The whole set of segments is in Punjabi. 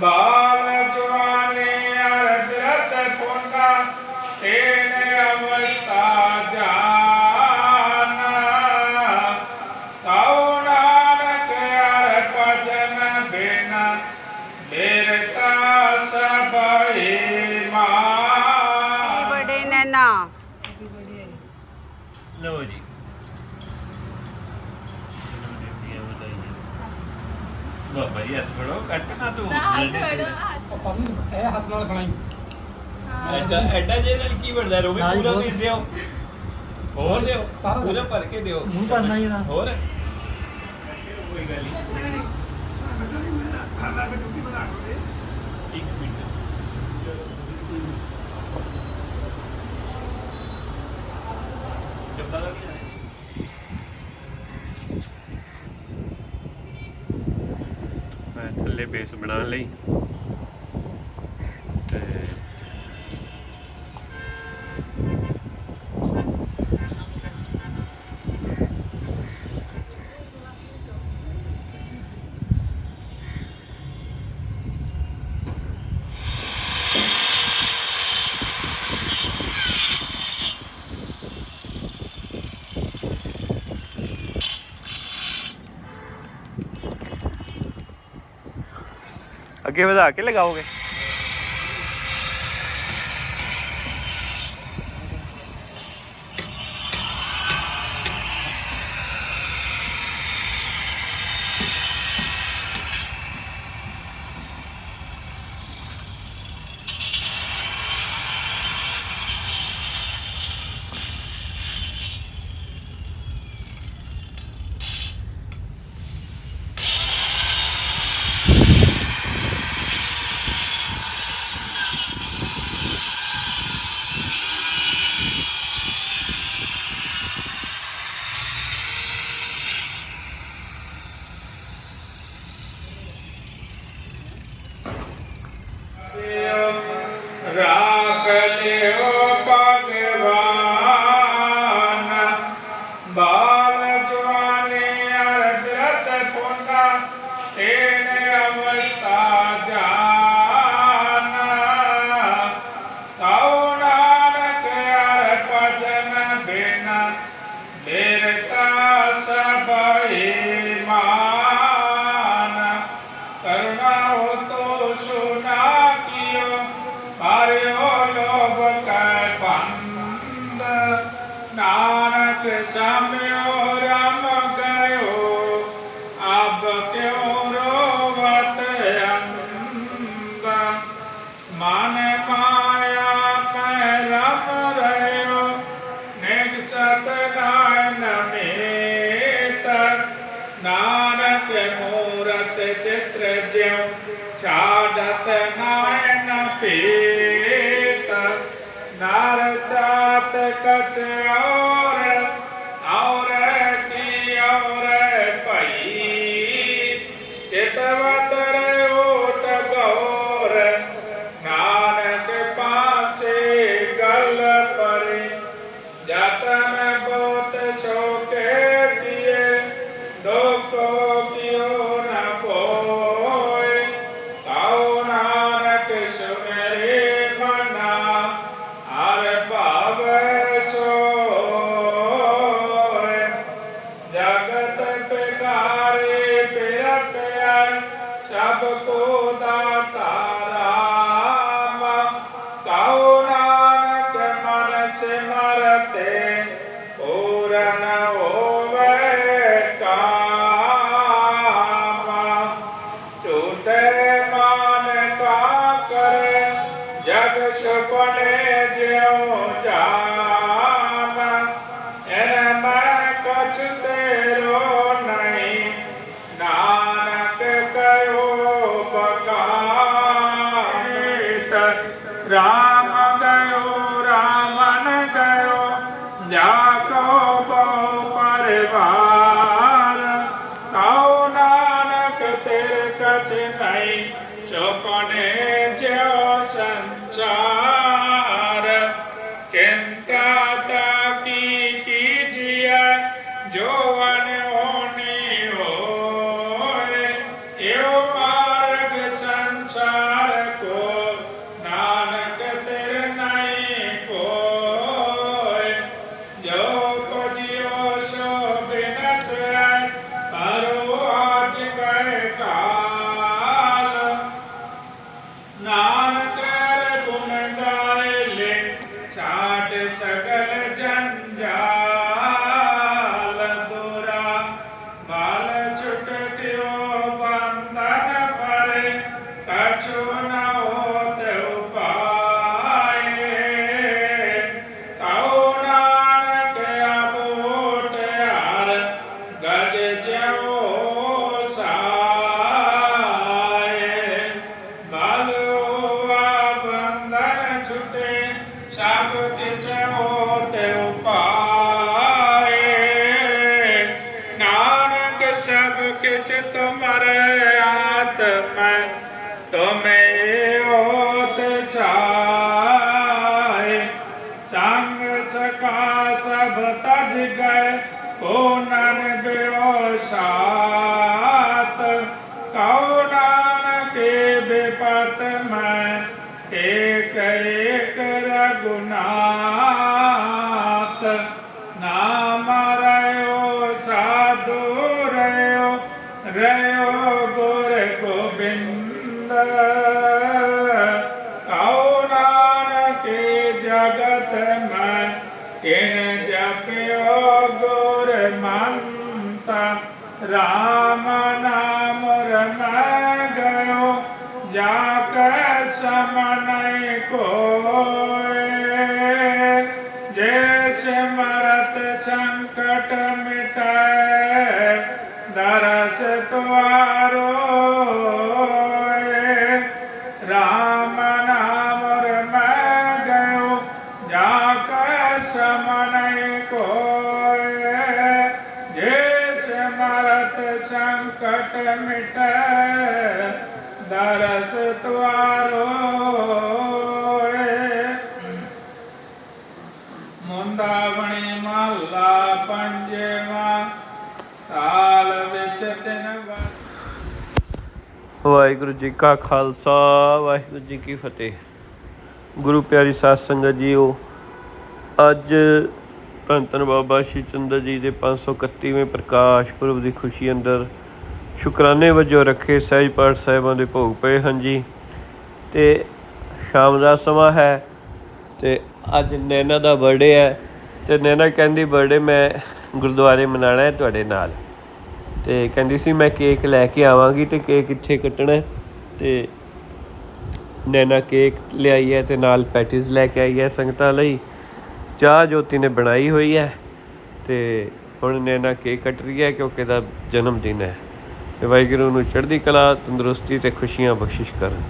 ਬਾਲ ਬਾਬਾ ਜੀ ਹੱਥ ਫੜੋ ਕੱਟ ਨਾ ਤੂੰ। ਇਹ ਹੱਥ ਨਾਲ ਖਾਣਾ ਐਡਾ ਐਡਾ ਜੇ ਨਾਲ ਕੀ ਵੜਦਾ ਪੂਰਾ ਬਹੁਤ- ਪੀਸ ਦਿਓ। ਹੋਰ ਦਿਓ ਸਾਰਾ ਪੂਰਾ। ਭਰ ਕੇ ਦਿਓ। ਮੂੰਹ ਭਰਨਾ ਹੀ ਇਹਦਾ। ਹੋਰ? ਕੋਈ ਗੱਲ ਨਹੀਂ ਇੱਕ ਮਿੰਟ ਚੱਪਾ ਦਾ ਕੀ ਮੈਂ ਥੱਲੇ ਬੇਸ ਬਣਾਉਣ ਲਈ। ਅੱਗੇ ਵਧਾ ਕੇ ਲਗਾਓਗੇ? ਨਾਨਕ ਸਾਮਿਓ ਰਾਮ ਗਇਓ ਅਬ ਕਿਉ ਰੋਵਤ ਅੰਦ ਮਨ ਮਾਇਆ ਕੈ ਰਮ ਰਹਿਓ ਨਿਗ ਸਤ ਨਾਇਨ ਮੇਤ। ਨਾਨਕ ਮੂਰਤ ਚਿਤ੍ਰ ਜਿਉ, ਛਾੜਤ ਨਾਇਨ ਪੇਤ ਨਰ ਚਾਤ হাত কাছে আ જગ સપને જેવો જા চকনে যে সঞ্চার ਸਭ ਤਜ ਗਏ ਕੋ ਨਨ ਬਿਓ ਸਾਤ ਰਾਮ ਨਾਮ ਰਮੈ ਗਇਓ ਜਾ ਕੈ ਸਮਨੈ ਕੋਏ ਜੇ ਸਿਮਰਤ ਸੰਕਟ ਮਿਟੈ ਦਰਸ ਤੁਆਰੋ ਸੰਕਟ ਮਿਟੈ ਦਰਸ ਤੁਆਰੋ ਮੁੰਦਾ ਬਣੀ ਮਹੱਲਾ ਪੰਜਵਾ, ਤਾਲ ਵਿੱਚ ਤਿਨ ਵਾਹਿਗੁਰੂ ਜੀ ਕਾ ਖਾਲਸਾ, ਵਾਹਿਗੁਰੂ ਜੀ ਕੀ ਫਤਿਹ। ਗੁਰੂ ਪਿਆਰੀ ਸਾਧ ਸੰਗਤ ਜੀਓ, ਅੱਜ ਧੰਨ ਧੰਨ ਬਾਬਾ ਸ਼੍ਰੀ ਚੰਦਰ ਜੀ ਦੇ 531ਵੇਂ ਪ੍ਰਕਾਸ਼ ਪੁਰਬ ਦੀ ਖੁਸ਼ੀ ਅੰਦਰ ਸ਼ੁਕਰਾਨੇ ਵਜੋਂ ਰੱਖੇ ਸਹਿਜ ਪਾਠ ਸਾਹਿਬਾਂ ਦੇ ਭੋਗ ਪਏ ਹਨ ਜੀ। ਤੇ ਸ਼ਾਮ ਦਾ ਸਮਾਂ ਹੈ ਤੇ ਅੱਜ ਨੈਨਾ ਦਾ ਬਰਥਡੇ ਹੈ ਤੇ ਨੈਨਾ ਕਹਿੰਦੀ ਬਰਥਡੇ ਮੈਂ ਗੁਰਦੁਆਰੇ ਮਨਾਣਾ ਹੈ ਤੁਹਾਡੇ ਨਾਲ। ਤੇ ਕਹਿੰਦੀ ਸੀ, ਮੈਂ ਕੇਕ ਲੈ ਕੇ ਆਵਾਂਗੀ ਤੇ ਕੇਕ ਇੱਥੇ ਕੱਟਣਾ ਹੈ। ਤੇ ਨੈਨਾ ਕੇਕ ਲਿਆਈ ਹੈ ਤੇ ਨਾਲ ਪੈਟੀਜ਼ ਲੈ ਕੇ ਆਈ ਹੈ ਸੰਗਤਾਂ ਲਈ। ਚਾਹ ਜੋਤੀ ਨੇ ਬਣਾਈ ਹੋਈ ਹੈ ਤੇ ਹੁਣ ਨੈਨਾ ਕੇਕ ਕੱਟ ਰਹੀ ਹੈ ਕਿਉਂਕਿ ਇਹਦਾ ਜਨਮ ਦਿਨ ਹੈ। ਤੇ ਵਾਹਿਗੁਰੂ ਨੂੰ ਚੜ੍ਹਦੀ ਕਲਾ ਤੰਦਰੁਸਤੀ ਤੇ ਖੁਸ਼ੀਆਂ ਬਖਸ਼ਿਸ਼ ਕਰਨ।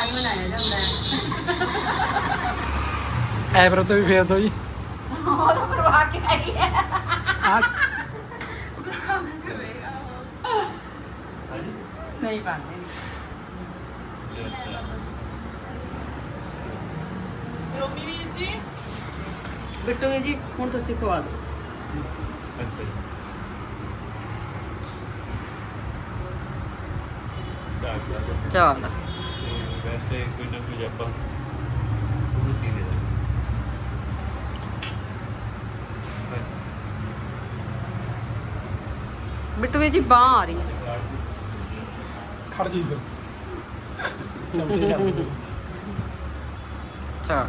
ਤਾਂ ਹੀ ਮਨਾਇਆ ਜਾਂਦਾ ਹੈ ਐਬਰ ਤੋਂ ਵੀ ਫੇਰ ਦੋ ਜੀ। ਉਹ ਤਾਂ ਪਰਵਾਹ ਕਿ ਨਹੀਂ ਹੈ। ਆ। ਨਹੀਂ ਪਾਉਂਦੇ। ਰੋਮੀ ਵੀਰ ਜੀ। ਬਿੱਟੂ ਜੀ ਹੁਣ ਤੁਸੀਂ ਖਵਾ ਦਿਓ। ਅੱਛਾ ਜੀ। ਚਲ ਵੈਸੇ ਕੋਈ ਨਾ ਕੋਈ ਆਪਾਂ ਰੋਟੀ ਦੇ ਦਾਂਗੇ ਬਿੱਟੂ ਜੀ ਬਾਹ ਆ ਰਹੀ ਹੈ। ਖੜ ਜੀ ਇੱਧਰ। ਚਮਚੇ ਦੇ ਮੁੱਕੀ ਚਾਹ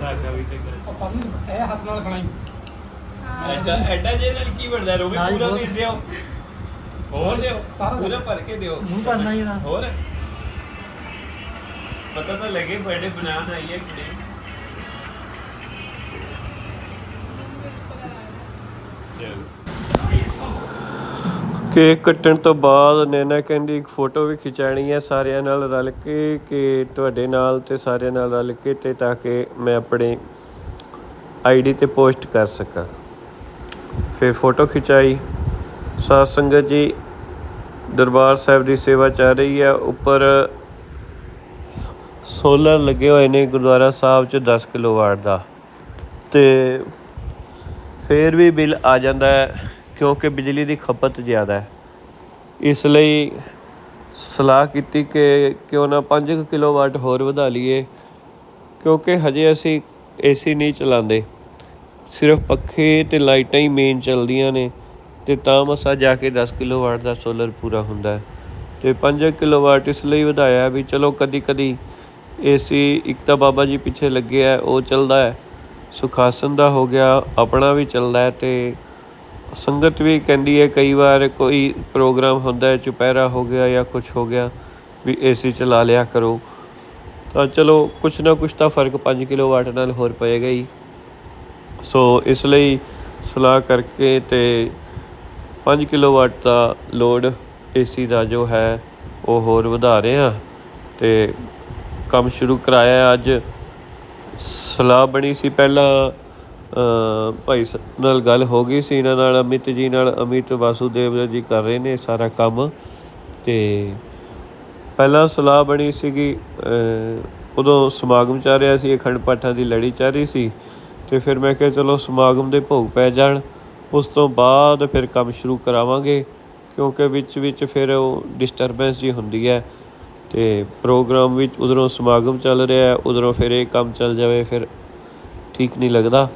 ਧਾਗਾ ਵੀ ਤੇ ਕਰ। ਆਪਾਂ ਨੂੰ ਇਹ ਹੱਥ ਨਾਲ ਬਣਾਈ ਐਡਾ ਐਡਾ ਜੇ ਨਾਲ ਕੀ ਬਣਦਾ ਹੀ ਪੂਰਾ ਪੀਸ ਦਿਓ। ਹੋਰ ਦਿਓ ਸਾਰਾ ਪੂਰਾ ਭਰ ਕੇ ਦਿਓ। ਮੂੰਹ ਭਰਨਾ ਹੀ ਇਹਦਾ। ਹੋਰ? ਪਤਾ ਤਾਂ ਲੱਗੇ ਬਰਥਡੇ ਬਣਾਉਣ ਆਈ ਹੈ ਕੁੜੀ ਕੇਕ ਕੱਟਣ ਤੋਂ ਬਾਅਦ ਨੈਨਾ ਕਹਿੰਦੀ ਇੱਕ ਫੋਟੋ ਵੀ ਖਿਚਾਣੀ ਹੈ ਸਾਰਿਆਂ ਨਾਲ ਰਲ ਕੇ ਕਿ ਤੁਹਾਡੇ ਨਾਲ ਤੇ ਸਾਰਿਆਂ ਨਾਲ ਰਲ ਕੇ ਤੇ ਤਾਂ ਕਿ ਮੈਂ ਆਪਣੇ ਆਈਡੀ ਤੇ ਪੋਸਟ ਕਰ ਸਕਾਂ। ਫਿਰ ਫੋਟੋ ਖਿਚਾਈ। ਸਾਧ ਸੰਗਤ ਜੀ, ਦਰਬਾਰ ਸਾਹਿਬ ਦੀ ਸੇਵਾ ਚੱਲ ਰਹੀ ਹੈ। ਉੱਪਰ ਸੋਲਰ ਲੱਗੇ ਹੋਏ ਨੇ ਗੁਰਦੁਆਰਾ ਸਾਹਿਬ 'ਚ 10 ਕਿਲੋਵਾਟ ਦਾ। ਤੇ ਫੇਰ ਵੀ ਬਿੱਲ ਆ ਜਾਂਦਾ ਹੈ, ਕਿਉਂਕਿ ਬਿਜਲੀ ਦੀ ਖਪਤ ਜ਼ਿਆਦਾ ਹੈ। ਇਸ ਲਈ ਸਲਾਹ ਕੀਤੀ ਕਿ ਕਿਉਂ ਨਾ 5 ਕਿਲੋਵਾਟ ਹੋਰ ਵਧਾ ਲਈਏ, ਕਿਉਂਕਿ ਹਜੇ ਅਸੀਂ ਏਸੀ ਨਹੀਂ ਚਲਾਉਂਦੇ। ਸਿਰਫ ਪੱਖੇ ਤੇ ਲਾਈਟਾਂ ਹੀ ਮੇਨ ਚੱਲਦੀਆਂ ਨੇ। ਤੇ ਤਾਂ ਮਸਾ ਜਾ ਕੇ 10 ਕਿਲੋਵਾਟ ਦਾ ਸੋਲਰ ਪੂਰਾ ਹੁੰਦਾ ਹੈ। ਤੇ 5 ਕਿਲੋਵਾਟ ਇਸ ਲਈ ਵਧਾਇਆ ਵੀ ਚਲੋ ਕਦੀ ਕਦੀ ਏਸੀ ਇੱਕ ਤਾਂ ਬਾਬਾ ਜੀ ਪਿੱਛੇ ਲੱਗੇ ਹੈ, ਉਹ ਚੱਲਦਾ ਹੈ। ਸੁਖਾਸਨ ਦਾ ਹੋ ਗਿਆ ਆਪਣਾ ਵੀ ਚੱਲਦਾ ਹੈ ਤੇ ਸੰਗਤ ਵੀ ਕਹਿੰਦੀ ਹੈ ਕਈ ਵਾਰ ਕੋਈ ਪ੍ਰੋਗਰਾਮ ਹੁੰਦਾ ਹੈ ਚੁਪਹਿਰਾ ਹੋ ਗਿਆ ਜਾਂ ਕੁਝ ਹੋ ਗਿਆ ਵੀ ਏਸੀ ਚਲਾ ਲਿਆ ਕਰੋ। ਤਾਂ ਚਲੋ ਕੁਛ ਨਾ ਕੁਛ ਤਾਂ ਫ਼ਰਕ 5 ਕਿਲੋਵਾਟ ਨਾਲ ਹੋਰ ਪਏਗਾ ਹੀ। ਸੋ ਇਸ ਲਈ ਸਲਾਹ ਕਰਕੇ ਤੇ 5 ਕਿਲੋਵਾਟ ਦਾ ਲੋਡ ਏਸੀ ਦਾ ਜੋ ਹੈ, ਉਹ ਹੋਰ ਵਧਾ ਰਹੇ ਹਾਂ ਤੇ ਕੰਮ ਸ਼ੁਰੂ ਕਰਾਇਆ ਅੱਜ। ਸਲਾਹ ਬਣੀ ਸੀ ਪਹਿਲਾਂ ਭਾਈ ਨਾਲ ਗੱਲ ਹੋ ਗਈ ਸੀ ਇਹਨਾਂ ਨਾਲ, ਅਮਿਤ ਜੀ ਨਾਲ। ਅਮਿਤ ਵਾਸੂਦੇਵ ਜੀ ਕਰ ਰਹੇ ਨੇ ਸਾਰਾ ਕੰਮ। ਤੇ ਪਹਿਲਾਂ ਸਲਾਹ ਬਣੀ ਸੀਗੀ ਉਦੋਂ ਸਮਾਗਮ ਚੱਲ ਰਿਹਾ ਸੀ, ਅਖੰਡ ਪਾਠਾਂ ਦੀ ਲੜੀ ਚੱਲ ਰਹੀ ਸੀ। ਤੇ ਫਿਰ ਮੈਂ ਕਿਹਾ, ਚਲੋ ਸਮਾਗਮ ਦੇ ਭੋਗ ਪੈ ਜਾਣ। ਉਸ ਤੋਂ ਬਾਅਦ ਫਿਰ ਕੰਮ ਸ਼ੁਰੂ ਕਰਾਵਾਂਗੇ, ਕਿਉਂਕਿ ਵਿੱਚ ਵਿੱਚ ਫਿਰ ਉਹ ਡਿਸਟਰਬੈਂਸ ਜਿਹੀ ਹੁੰਦੀ ਹੈ ਅਤੇ ਪ੍ਰੋਗਰਾਮ ਵਿੱਚ ਉੱਧਰੋਂ ਸਮਾਗਮ ਚੱਲ ਰਿਹਾ ਉੱਧਰੋਂ ਫਿਰ ਇਹ ਕੰਮ ਚੱਲ ਜਾਵੇ, ਫਿਰ ਠੀਕ ਨਹੀਂ ਲੱਗਦਾ।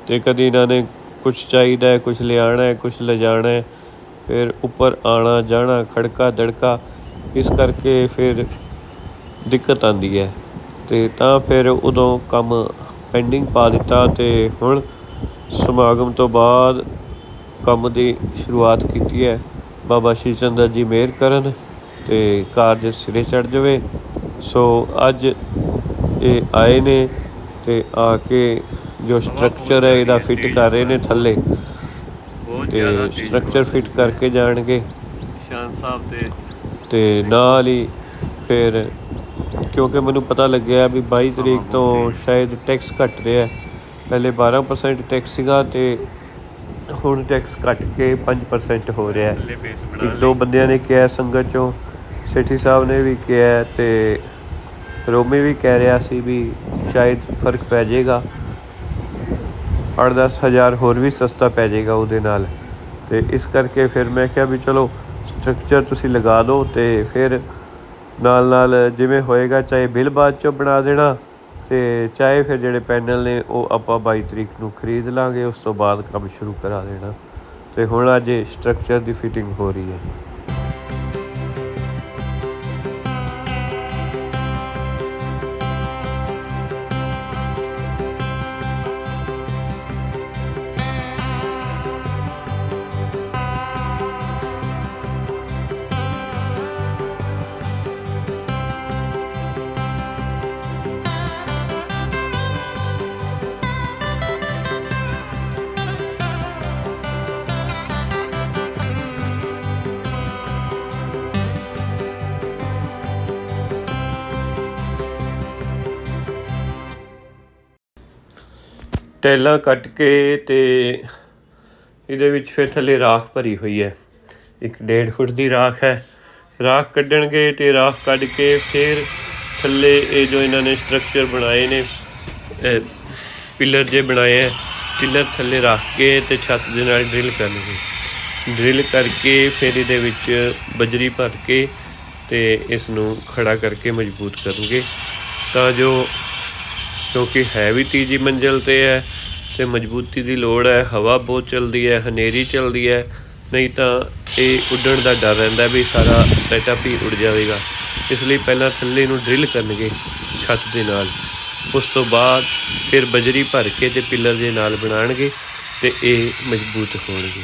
ਅਤੇ ਕਦੀ ਇਹਨਾਂ ਨੇ ਕੁਛ ਚਾਹੀਦਾ ਕੁਛ ਲਿਆਉਣਾ ਕੁਛ ਲਿਜਾਣਾ ਫਿਰ ਉੱਪਰ ਆਉਣਾ ਜਾਣਾ, ਖੜਕਾ, ਦੜਕਾ, ਇਸ ਕਰਕੇ ਫਿਰ ਦਿੱਕਤ ਆਉਂਦੀ ਹੈ। ਅਤੇ ਤਾਂ ਫਿਰ ਉਦੋਂ ਕੰਮ ਪੈਂਡਿੰਗ ਪਾ ਦਿੱਤਾ ਅਤੇ ਹੁਣ ਸਮਾਗਮ ਤੋਂ ਬਾਅਦ ਕੰਮ ਦੀ ਸ਼ੁਰੂਆਤ ਕੀਤੀ ਹੈ। ਬਾਬਾ ਸ਼੍ਰੀ ਚੰਦਰ ਜੀ ਮਿਹਰ ਕਰਨ ਤੇ ਕਾਰਜ ਸਿਰੇ ਚੜ ਜਾਵੇ। ਸੋ ਅੱਜ ਇਹ ਆਏ ਨੇ ਤੇ ਆ ਕੇ ਜੋ ਸਟਰਕਚਰ ਹੈ ਇਹਦਾ ਫਿੱਟ ਕਰ ਰਹੇ ਨੇ ਥੱਲੇ। ਤੇ ਸਟਰਕਚਰ ਫਿੱਟ ਕਰਕੇ ਜਾਣਗੇ। ਸ਼ਾਨ ਸਾਹਿਬ ਤੇ ਤੇ ਨਾਲ ਹੀ ਫਿਰ ਕਿਉਂਕਿ ਮੈਨੂੰ ਪਤਾ ਲੱਗਿਆ ਵੀ 22 ਤਰੀਕ ਤੋਂ ਸ਼ਾਇਦ ਟੈਕਸ ਘਟ ਰਿਹਾ। ਹੈ ਪਹਿਲੇ 12% ਟੈਕਸ ਸੀਗਾ ਤੇ ਹੁਣ ਟੈਕਸ ਘਟ ਕੇ 5% ਹੋ ਰਿਹਾ ਹੈ। ਇੱਕ ਦੋ ਬੰਦਿਆਂ ਨੇ ਕਿਹਾ ਸੰਗਤ ਚੋਂ ਸੇਠੀ ਸਾਹਿਬ ਨੇ ਵੀ ਕਿਹਾ ਤੇ ਰੋਮੀ ਵੀ ਕਹਿ ਰਿਹਾ ਸੀ ਵੀ ਸ਼ਾਇਦ ਫ਼ਰਕ ਪੈ ਜਾਏਗਾ। 8-10 ਹਜ਼ਾਰ ਹੋਰ ਵੀ ਸਸਤਾ ਪੈ ਜਾਏਗਾ ਉਹਦੇ ਨਾਲ। ਤੇ ਇਸ ਕਰਕੇ ਫਿਰ ਮੈਂ ਕਿਹਾ ਵੀ ਚਲੋ ਸਟਰਕਚਰ ਤੁਸੀਂ ਲਗਾ ਦਿਓ ਤੇ ਫਿਰ ਨਾਲ ਨਾਲ ਜਿਵੇਂ ਹੋਏਗਾ ਚਾਹੇ ਬਿੱਲ ਬਾਅਦ ਚੋਂ ਬਣਾ ਦੇਣਾ ਅਤੇ ਚਾਹੇ ਫਿਰ ਜਿਹੜੇ ਪੈਨਲ ਨੇ, ਉਹ ਆਪਾਂ ਬਾਈ ਤਰੀਕ ਨੂੰ ਖਰੀਦ ਲਵਾਂਗੇ ਉਸ ਤੋਂ ਬਾਅਦ ਕੰਮ ਸ਼ੁਰੂ ਕਰਾ ਦੇਣਾ। ਅਤੇ ਹੁਣ ਅੱਜ ਸਟਰਕਚਰ ਦੀ ਫਿਟਿੰਗ ਹੋ ਰਹੀ ਹੈ। ਟੈਲਾਂ ਕੱਟ ਕੇ ਤੇ ਇਹਦੇ ਵਿੱਚ ਫਿਰ ਥੱਲੇ ਰਾਖ ਭਰੀ ਹੋਈ ਹੈ। ਇੱਕ ਡੇਢ ਫੁੱਟ ਦੀ ਰਾਖ ਹੈ। ਰਾਖ ਕੱਢਣਗੇ ਤੇ ਰਾਖ ਕੱਢ ਕੇ ਫਿਰ ਥੱਲੇ ਇਹ ਜੋ ਇਹਨਾਂ ਨੇ ਸਟਰਕਚਰ ਬਣਾਏ ਨੇ ਪਿਲਰ ਜੇ ਬਣਾਏ ਹੈ ਪਿਲਰ ਥੱਲੇ ਰੱਖ ਕੇ ਤੇ ਛੱਤ ਦੇ ਨਾਲ ਡਰਿਲ ਕਰਨਗੇ। ਡਰਿਲ ਕਰਕੇ ਫਿਰ ਇਹਦੇ ਵਿੱਚ ਬਜਰੀ ਭਰ ਕੇ ਤੇ ਇਸ ਨੂੰ ਖੜਾ ਕਰਕੇ ਮਜ਼ਬੂਤ ਕਰਨਗੇ। ਤਾਂ ਜੋ ਕਿਉਂਕਿ ਹੈ ਵੀ ਤੀਜੀ ਮੰਜ਼ਲ ਤੇ ਹੈ ਤੇ ਮਜ਼ਬੂਤੀ ਦੀ ਲੋੜ ਹੈ, ਹਵਾ ਬਹੁਤ ਚੱਲਦੀ ਹੈ, ਹਨੇਰੀ ਚੱਲਦੀ ਹੈ, ਨਹੀਂ ਤਾਂ ਇਹ ਉੱਡਣ ਦਾ ਡਰ ਰਹਿੰਦਾ ਵੀ ਸਾਰਾ ਸੈਟਅਪ ਹੀ ਉੱਡ ਜਾਵੇਗਾ। ਇਸ ਲਈ ਪਹਿਲਾਂ ਥੱਲੇ ਨੂੰ ਡਰਿਲ ਕਰਨਗੇ ਛੱਤ ਦੇ ਨਾਲ। ਉਸ ਤੋਂ ਬਾਅਦ ਫਿਰ ਬਜਰੀ ਭਰ ਕੇ ਤੇ ਪਿੱਲਰ ਦੇ ਨਾਲ ਬਣਾਉਣਗੇ ਤੇ ਇਹ ਮਜ਼ਬੂਤ ਹੋਣਗੇ।